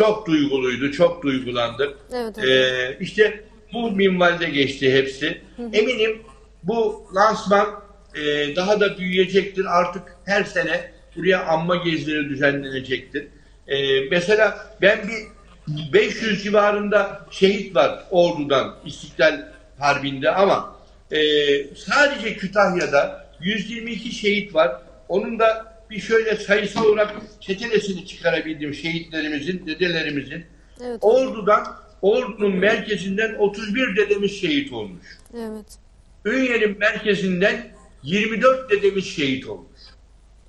Çok duyguluydu, çok duygulandık. Evet hocam. Ee, işte bu minvalde geçti hepsi. Eminim bu lansman e, daha da büyüyecektir. Artık her sene buraya anma gezileri düzenlenecektir. Ee, mesela ben bir 500 civarında şehit var Ordu'dan İstiklal Harbi'nde ama e, sadece Kütahya'da 122 şehit var. Onun da bir şöyle sayısal olarak çetelesini çıkarabildim şehitlerimizin, dedelerimizin. Evet. Ordu'dan, Ordu'nun merkezinden 31 dedemiz şehit olmuş. Evet. Ünye'nin merkezinden 24 dedemiz şehit olmuş.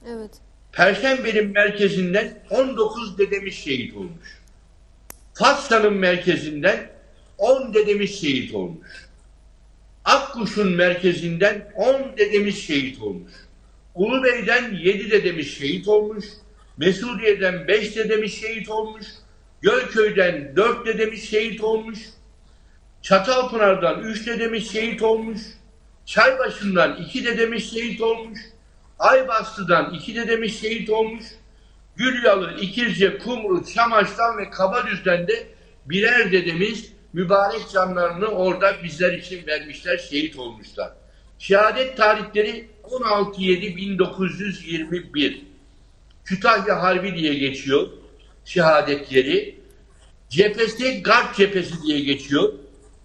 Evet. Perşembe'nin merkezinden 19 dedemiz şehit olmuş. Fatsa'nın merkezinden 10 dedemiz şehit olmuş. Akkuş'un merkezinden 10 dedemiz şehit olmuş. Ulubey'den 7 dedemiz şehit olmuş. Mesudiye'den 5 dedemiz şehit olmuş. Gölköy'den 4 dedemiz şehit olmuş. Çatalpınar'dan 3 dedemiz şehit olmuş. Çaybaşı'ndan 2 dedemiz şehit olmuş. Aybastı'dan 2 dedemiz şehit olmuş. Gülyalı, İkirce, Kumru, Çamaş'tan ve Kabadüz'den de birer dedemiz mübarek canlarını orada bizler için vermişler, şehit olmuşlar. Şehadet tarihleri 16.7.1921. Kütahya Harbi diye geçiyor şehadetleri. Cephesi Garp cephesi diye geçiyor.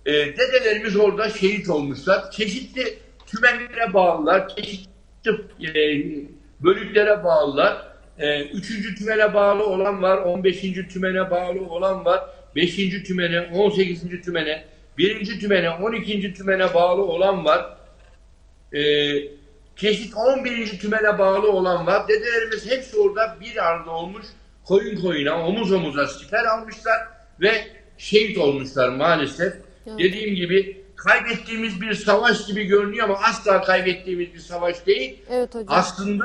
Ee, dedelerimiz orada şehit olmuşlar. Çeşitli tümenlere bağlılar, çeşitli e, bölüklere bağlılar. E, üçüncü tümene bağlı olan var, 15. tümene bağlı olan var, 5. tümene, 18. tümene, 1. tümene, 12. tümene bağlı olan var. E, çeşit 11. tümene bağlı olan var. Dedelerimiz hepsi orada bir arada olmuş, koyun koyuna, omuz omuza siper almışlar ve şehit olmuşlar maalesef. Evet. Dediğim gibi kaybettiğimiz bir savaş gibi görünüyor ama asla kaybettiğimiz bir savaş değil Evet hocam. aslında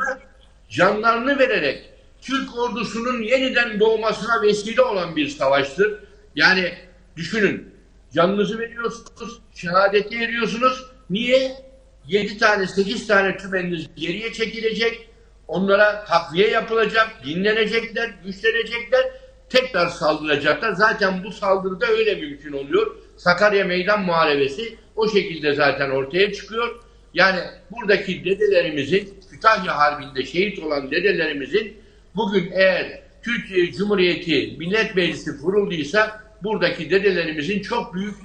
canlarını vererek Türk ordusunun yeniden doğmasına vesile olan bir savaştır. Yani düşünün canınızı veriyorsunuz, şehadeti veriyorsunuz. Niye? 7 tane 8 tane tümeniniz geriye çekilecek. Onlara takviye yapılacak, dinlenecekler, güçlenecekler, tekrar saldıracaklar. Zaten bu saldırıda öyle mümkün oluyor. Sakarya Meydan Muharebesi o şekilde zaten ortaya çıkıyor. Yani buradaki dedelerimizin, Kütahya Harbi'nde şehit olan dedelerimizin bugün eğer Türkiye Cumhuriyeti Millet Meclisi kurulduysa buradaki dedelerimizin çok büyük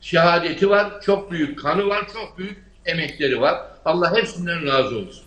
şehadeti var, çok büyük kanı var, çok büyük emekleri var. Allah hepsinden razı olsun.